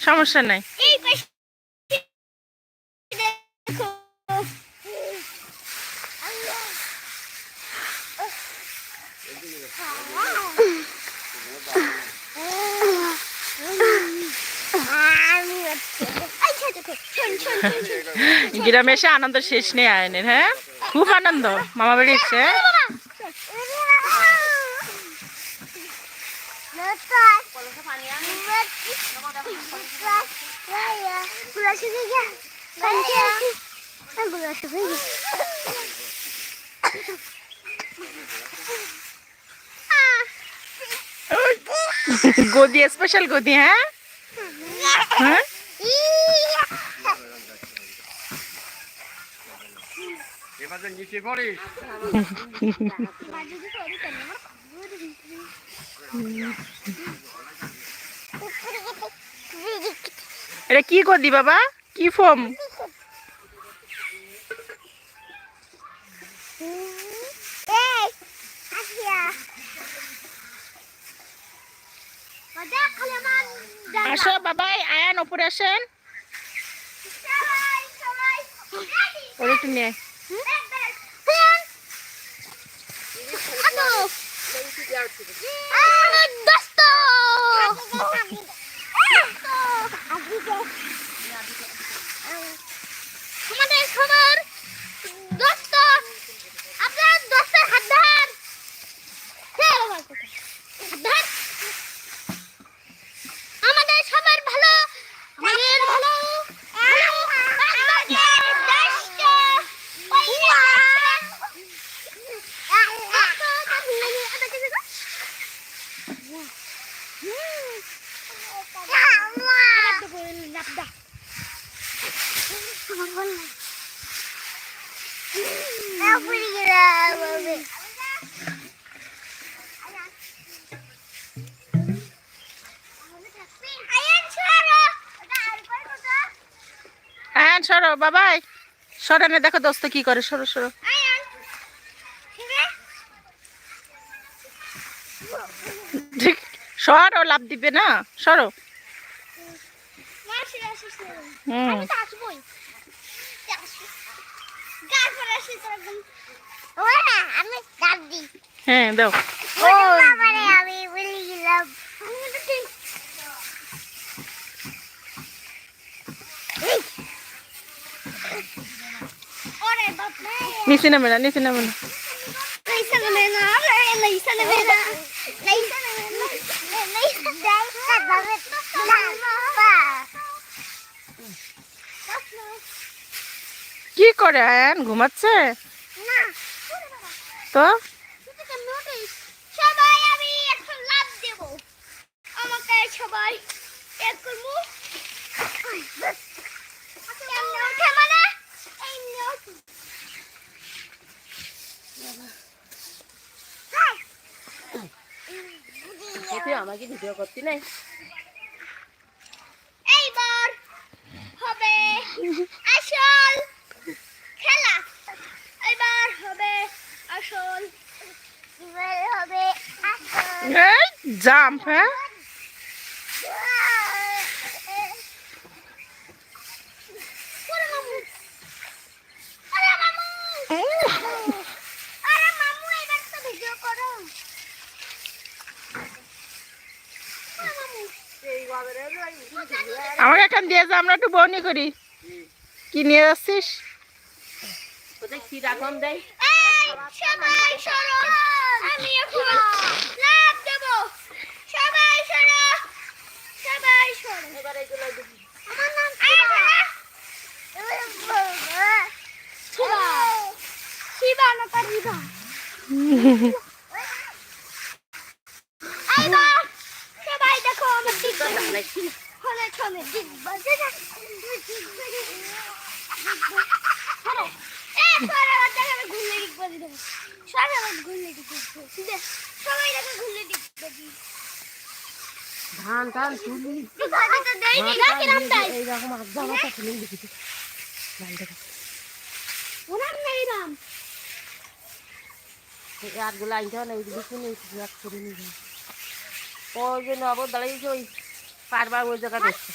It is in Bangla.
সমস্যা নাই। গ্রামে এসে আনন্দ শেষ নেই আয়নের হ্যাঁ? খুব আনন্দ মামা বাড়ি এসছে গদি স্পেশাল গদি হ্যাঁ হ্যাঁ এবার নিচে পড়িস এটা কি গদি বাবা? কি ফোম আসো বাবাই আয়ান ওপরে আসেন। ওর একটু নিয়ে আয়। আয়ান, সরো, বাবাই। সরানে দেখো দোস্ত কি করে, সরো সরো। ঠিক, সর লাভ দিবে না, সরো। হুম দিই। হ্যাঁ দাও। নিচে নামে না নিচে নামে না। Laisa করে আয়ান ঘুমাচ্ছে? তো? সবাই আমি একটু লাভ দেব। আমাকে সবাই এক করব। এমনি ওঠে মানে? আমাকে ভিডিও করতে নাই এইবার হবে আসল খেলা। এবার হবে আসল। এবার হবে আসল। জাম্প হ্যাঁ? ওরে মামু। আরে মামু। আরে মামু এবার তো ভিডিও করো। ওরে মামু। আমাকে এখন দিয়ে যা আমরা একটু বনি করি। কি নিয়ে যাচ্ছিস? এই সবাই সরো। আমি এখন লাভ দেব। সবাই সরো। সবাই সরো। আমার নাম শিবা। শিবা। না তার রিবা সবাই দেখো আমার দিক হলে চলে। দিক বাজে না এ সরে বাচ্চা আমি ঘুরলে দিক বাজে দেবো সরে আমার ঘুরলে দিক বাজে দে, সবাই দেখো ঘুরলে দিক বাজে ধান টান তুলি। ওই দাঁড়িয়েছে ওই পারবার ওই জায়গা দেখছে